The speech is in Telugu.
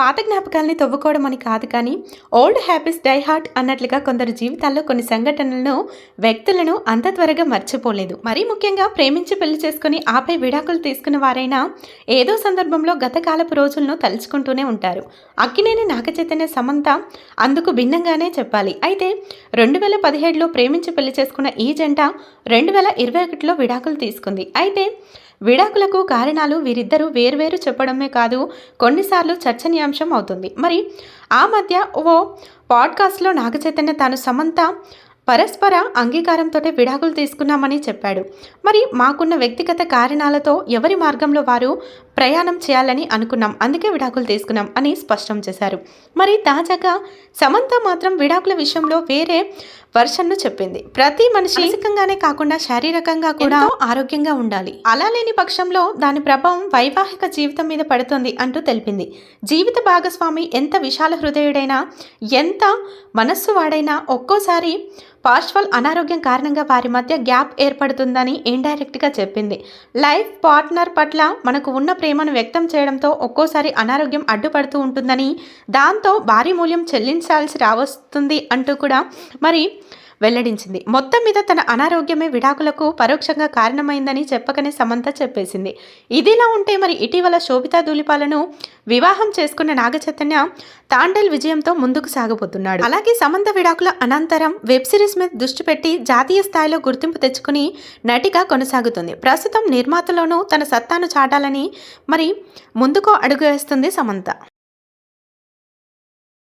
పాత జ్ఞాపకాల్ని తవ్వుకోవడం అని కాదు కానీ ఓల్డ్ హ్యాబిట్స్ డై హార్ట్ అన్నట్లుగా కొందరు జీవితాల్లో కొన్ని సంఘటనలను వ్యక్తులను అంత త్వరగా మర్చిపోలేదు. మరీ ముఖ్యంగా ప్రేమించి పెళ్ళి చేసుకుని ఆపై విడాకులు తీసుకున్న వారైనా ఏదో సందర్భంలో గతకాలపు రోజులను తలుచుకుంటూనే ఉంటారు. అక్కినేని నాగచైతన్య సమంత అందుకు భిన్నంగానే చెప్పాలి. అయితే రెండు వేల పదిహేడులో ప్రేమించి పెళ్ళి చేసుకున్న ఈ జంట రెండు వేల ఇరవై ఒకటిలో విడాకులు తీసుకుంది. అయితే విడాకులకు కారణాలు వీరిద్దరూ వేర్వేరు చెప్పడమే కాదు కొన్నిసార్లు చర్చనీయాంశం అవుతుంది. మరి ఆ మధ్య ఓ పాడ్కాస్ట్లో నాగచైతన్య తాను సమంత పరస్పర అంగీకారంతో విడాకులు తీసుకున్నామని చెప్పాడు. మరి మాకున్న వ్యక్తిగత కారణాలతో ఎవరి మార్గంలో వారు ప్రయాణం చేయాలని అనుకున్నాం. అందుకే విడాకులు తీసుకున్నాం అని స్పష్టం చేశారు. మరి తాజాగా సమంత మాత్రం విడాకుల విషయంలో వేరే వర్షన్ను చెప్పింది. ప్రతి మనిషి మానసికంగానే కాకుండా శారీరకంగా కూడా ఆరోగ్యంగా ఉండాలి. అలా లేని పక్షంలో దాని ప్రభావం వైవాహిక జీవితం మీద పడుతుంది అంటూ తెలిపింది. జీవిత భాగస్వామి ఎంత విశాల హృదయుడైనా ఎంత మనస్సు వాడైనా ఒక్కోసారి పాస్ట్వల్ అనారోగ్యం కారణంగా వారి మధ్య గ్యాప్ ఏర్పడుతుందని ఇండైరెక్ట్గా చెప్పింది. లైఫ్ పార్ట్నర్ పట్ల మనకు ఉన్న ప్రేమను వ్యక్తం చేయడంతో ఒక్కోసారి అనారోగ్యం అడ్డుపడుతూ ఉంటుందని దాంతో భారీ మూల్యం చెల్లించాల్సి రావస్తుంది అంటూ కూడా మరి వెల్లడించింది. మొత్తం మీద తన అనారోగ్యమే విడాకులకు పరోక్షంగా కారణమైందని చెప్పకనే సమంత చెప్పేసింది. ఇదిలా ఉంటే మరి ఇటీవల శోభితా దూలిపాలను వివాహం చేసుకున్న నాగచైతన్య తాండల్ విజయంతో ముందుకు సాగబోతున్నాడు. అలాగే సమంత విడాకుల అనంతరం వెబ్ సిరీస్ మీద దృష్టి పెట్టి జాతీయ స్థాయిలో గుర్తింపు తెచ్చుకుని నటిగా కొనసాగుతుంది. ప్రస్తుతం నిర్మాతలోనూ తన సత్తాను చాటాలని మరి ముందుకు అడుగు వేస్తుంది సమంత.